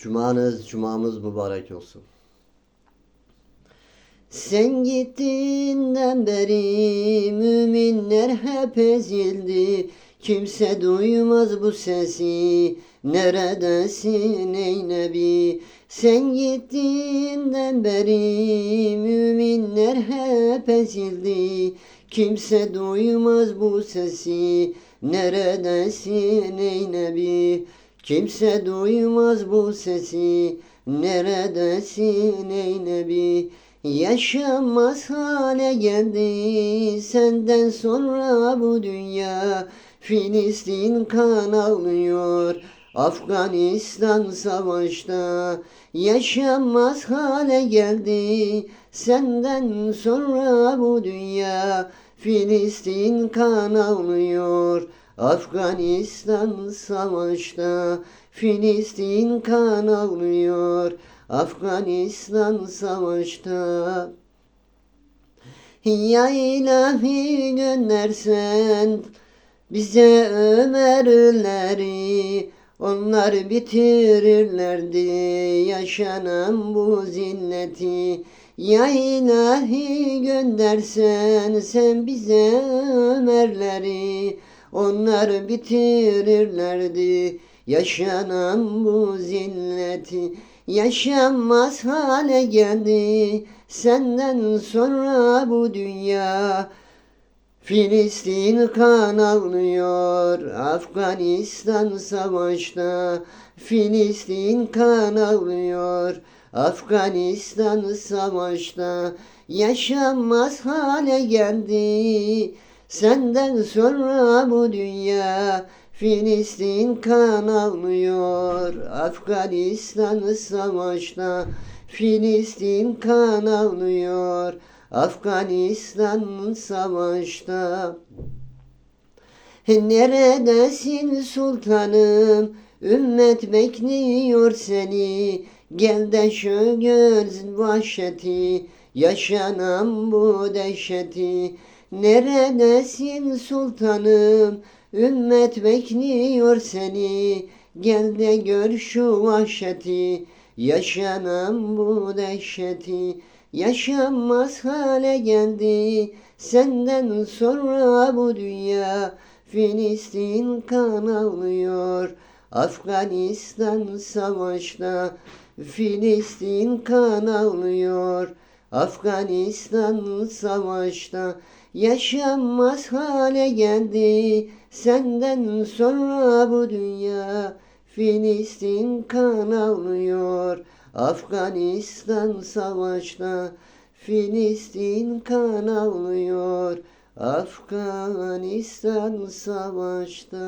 Cumanız, cumamız mübarek olsun. Sen gittiğinden beri müminler hep ezildi. Kimse duymaz bu sesi. Neredesin ey Nebi? Sen gittiğinden beri müminler hep ezildi. Kimse duymaz bu sesi. Neredesin ey Nebi? Kimse duymaz bu sesi. Neredesin ey Nebi? Yaşanmaz hale geldi senden sonra bu dünya. Filistin kan ağlıyor. Afganistan savaşta yaşanmaz hale geldi senden sonra bu dünya Filistin kan ağlıyor Afganistan savaşta Filistin kan ağlıyor Afganistan savaşta. Ya ilahi göndersen bize Ömerleri onlar bitirirlerdi yaşanan bu zilleti. Ya ilahi göndersen sen bize Ömerleri onlar bitirirlerdi yaşanan bu zilleti. Yaşanmaz hale geldi. Senden sonra bu dünya Filistin kan ağlıyor Afganistan savaşta Filistin kan ağlıyor Afganistan savaşta Yaşanmaz hale geldi Senden sonra bu dünya Filistin kan ağlıyor Afganistan savaşta Filistin kan ağlıyor Afganistan savaşta. Neredesin sultanım? Ümmet bekliyor seni. Gel de şu göz vahşeti Yaşanan bu dehşeti Neredesin sultanım? Ümmet bekliyor seni. Gel de gör şu vahşeti. Yaşanan bu dehşeti. Yaşanmaz hale geldi. Senden sonra bu dünya Filistin kan ağlıyor Afganistan savaşta Filistin kan ağlıyor Afganistan savaşta Yaşanmaz hale geldi. Senden sonra bu dünya Filistin kan ağlıyor Afganistan savaşta Filistin kan ağlıyor Afganistan savaşta